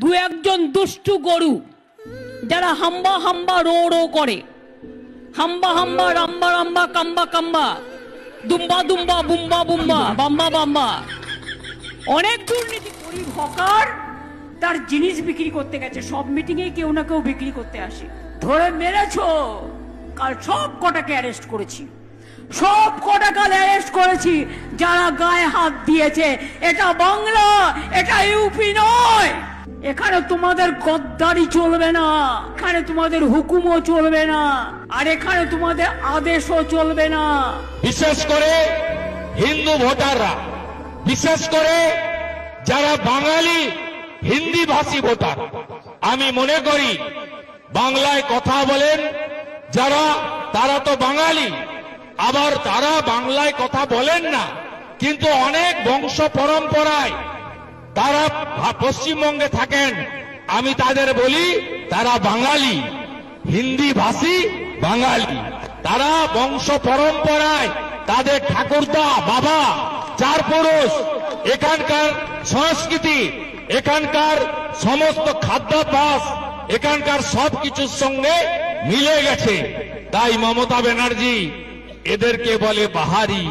দু একজন দুষ্টু গরু যারা হাম্বা হাম্বা রো রো করে। হাম্বা হাম্বা, রাম্বা রাম্বা, কাম্বা কাম্বা, দুম্বা দুম্বা, বুম্বা বুম্বা, বাম্বা বাম্বা। অনেক দুর্নীতি গরিব হকার তার জিনিস বিক্রি করতে গেছে। সব মিটিং এ কেউ না কেউ বিক্রি করতে আসে। ধরে মেরেছ, কাল সব কটাকে অ্যারেস্ট করেছি। সব কটা কাল অ্যারেস্ট করেছি, যারা গায়ে হাত দিয়েছে। এটা বাংলা, এটা ইউপি নয়। এখানে তোমাদের গদ্দারি চলবে না, এখানে তোমাদের হুকুমও চলবে না, আর এখানে তোমাদের আদেশও চলবে না। বিশেষ করে হিন্দু ভোটাররা, বিশেষ করে যারা বাঙালি হিন্দি ভাষী ভোটার, আমি মনে করি বাংলায় কথা বলেন, যারা, তারা তো বাঙালি, আবার তারা বাংলায় কথা বলেন না, কিন্তু অনেক বংশ পরম্পরায় তারা পশ্চিমবঙ্গে থাকেন। আমি তাদের বলি, তারা বাঙালি। হিন্দি ভাষী বাঙালি। তারা বংশ পরম্পরায় তাদের ঠাকুরদা, বাবা, চার পুরুষ, এখানকার সংস্কৃতি, এখানকার সমস্ত খাদ্যাভ্যাস, এখানকার সব কিছুর সঙ্গে মিলে গেছে। তাই মমতা ব্যানার্জি এদেরকে বলে বাহারি,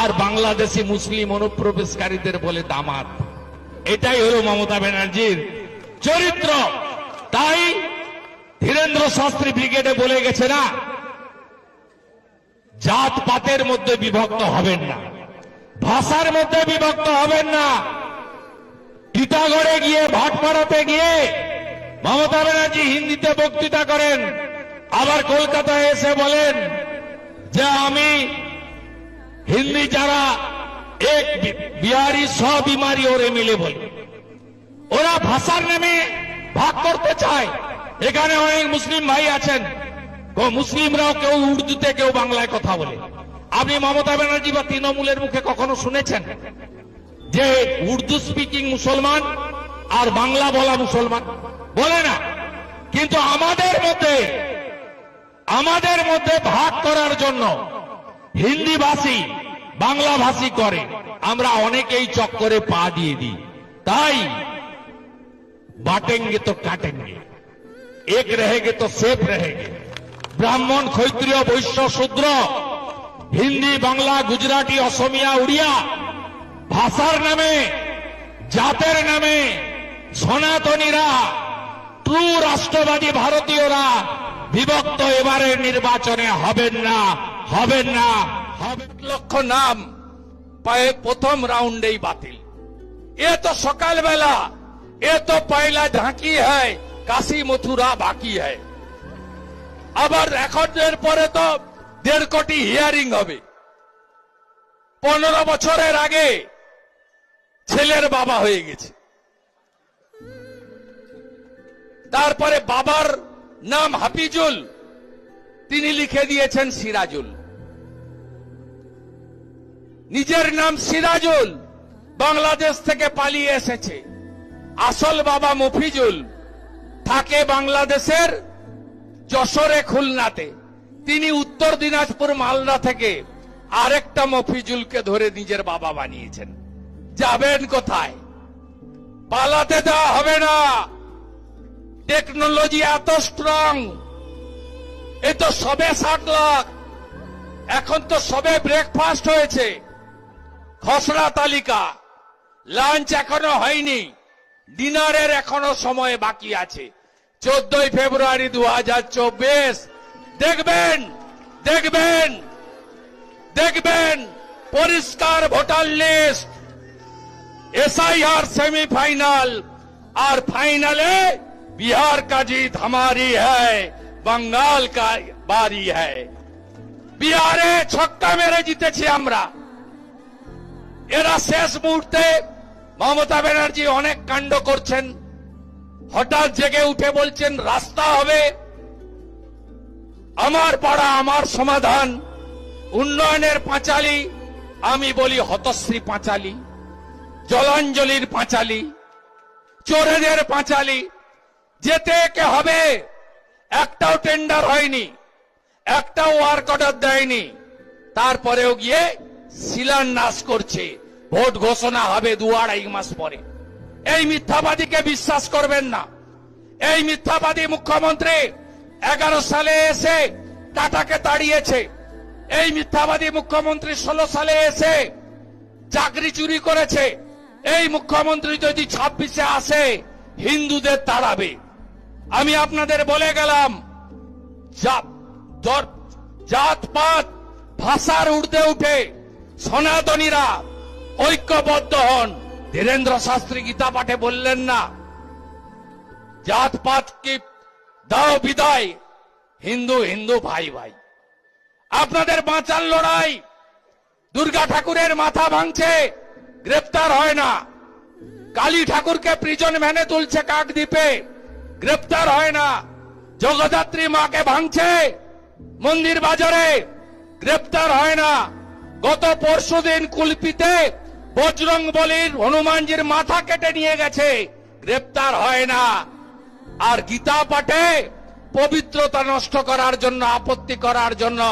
আর বাংলাদেশি মুসলিম অনুপ্রবেশকারীদের বলে দামাত। এটাই হলো মমতা ব্যানার্জির চরিত্র। তাই ধীরেন্দ্র শাস্ত্রী ব্রিগেডে বলে গেছে না জাত পাতের মধ্যে বিভক্ত হবেন না, ভাষার মধ্যে বিভক্ত হবেন না। টিটাগড়ে গিয়ে, ভাটপাড়াতে গিয়ে মমতা ব্যানার্জি হিন্দিতে বক্তৃতা করেন, আবার কলকাতায় এসে বলেন যে আমি হিন্দি যারা বিহারি স বিমারি ওরে মিলে বলে ওরা ভাষার নামে ভাগ করতে চায় এখানে অনেক মুসলিম ভাই আছেন মুসলিমরাও কেউ উর্দুতে কেউ বাংলায় কথা বলে আপনি মমতা ব্যানার্জি বা তৃণমূলের মুখে কখনো শুনেছেন যে উর্দু স্পিকিং মুসলমান আর বাংলা বলা মুসলমান বলে না কিন্তু আমাদের মধ্যে আমাদের মধ্যে ভাগ করার জন্য হিন্দি বাংলা ভাষী করে, আমরা অনেকেই চক্করে পা দিয়ে দিই। তাই, বাটেঙ্গে তো কাটেঙ্গে, এক রেহেগে তো সেফ রেহেগে। ব্রাহ্মণ, ক্ষৈত্রীয়, বৈশ্য, শূদ্র, হিন্দি, বাংলা, গুজরাটি, অসমিয়া, উড়িয়া, ভাষার নামে, জাতের নামে, সনাতনীরা ট্রু রাষ্ট্রবাদী ভারতীয়রা বিভক্ত এবারের নির্বাচনে হবেন না হবেন না। হবে লক্ষ নাম, পায়ে প্রথম রাউন্ডেই বাতিল। এ তো সকালবেলা, এ তো পয়লা ঝাঁকি হয় কাশি মথুরা বাকি হয় আবার এখনের পরে তো দেড় কোটি হিয়ারিং হবে। পনেরো বছরের আগে ছেলের বাবা হয়ে গেছে। তারপরে বাবার নাম হাফিজুল, তিনি লিখে দিয়েছেন সিরাজুল। নিজের নাম সিরাজুল বাংলাদেশ থেকে পালিয়ে এসেছে। আসল বাবা মফিজুল থাকে বাংলাদেশের যশোরে খুলনাতে। তিনি উত্তর দিনাজপুর মালদা থেকে আরেকটা মফিজুলকে ধরে নিজের বাবা বানিয়েছেন। যাবেন কোথায়? পালাতে দেওয়া হবে না। টেকনোলজি এত স্ট্রং এ তো সবে ষাট লাখ। এখন তো সবে ব্রেকফাস্ট হয়েছে। খসড়া তালিকা। লাঞ্চ এখনও হয়নি। ডিনারের এখনও সময় বাকি আছে। চোদ্দই ফেব্রুয়ারি দু হাজার চব্বিশ। দেখবেন দেখবেন দেখবেন, পরিষ্কার ভোটার লিস্ট। এসআইআর সেমিফাইনাল আর ফাইনালে বিহার কাজ হামারি হ্যায়, বাঙ্গাল বাড়ি বারি হ্যায়। বিহারে ছক্কা মেরে জিতেছি আমরা। এরা শেষ মুহূর্তে মমতা ব্যানার্জি অনেক কাণ্ড করছেন। হঠাৎ জেগে উঠে বলছেন, রাস্তা হবে। আমার পাড়া, আমার সমাধান। উন্নয়নের পাঁচালী, আমি বলি হতশ্রী পাঁচালী, জলাঞ্জলির পাঁচালী, চোরেদের পাঁচালী। যেতে কে হবে? একটাও টেন্ডার হয়নি, একটাও ওয়ার্ক অর্ডার দেয়নি। তারপরেও গিয়ে শিলান্যাস করছে। ভোট ঘোষণা হবে দু আড়াই মাস পরে। এই মিথ্যাবাদীকে বিশ্বাস করবেন না। এই মিথ্যাবাদী মুখ্যমন্ত্রী এগারো সালে এসে টাটাকে তাড়িয়েছে। এই মিথ্যাবাদী মুখ্যমন্ত্রী ষোলো সালে এসে চাকরি চুরি করেছে। এই মুখ্যমন্ত্রী যদি ছাব্বিশে আসে, হিন্দুদের তাড়াবে। আমি আপনাদের বলে গেলাম জা- দর- জাতপাত, ভাষার ঊর্ধ্বে উঠে সনাতনীরা ঐক্যবদ্ধ হন। ধীরেন্দ্র শাস্ত্রী গীতা পাঠে বললেন না, জাতপাত কি দাও বিদায়, হিন্দু হিন্দু ভাই ভাই। আপনাদের বাঁচার লড়াই দুর্গা ঠাকুরের মাথা ভাঙছে, গ্রেপ্তার হয় না। কালী ঠাকুরকে প্রিজন ভ্যানে তুলছে কাকদ্বীপে গ্রেপ্তার হয় না। জগদ্ধাত্রী মাকে ভাঙছে, মন্দির বাজারে গ্রেপ্তার হয় না। গত পরশুদিন কুলপিতে বজরং বলির হনুমানজির মাথা কেটে নিয়ে গেছে। গ্রেপ্তার হয় না। আর গীতা পাঠে পবিত্রতা নষ্ট করার জন্য, আপত্তি করার জন্য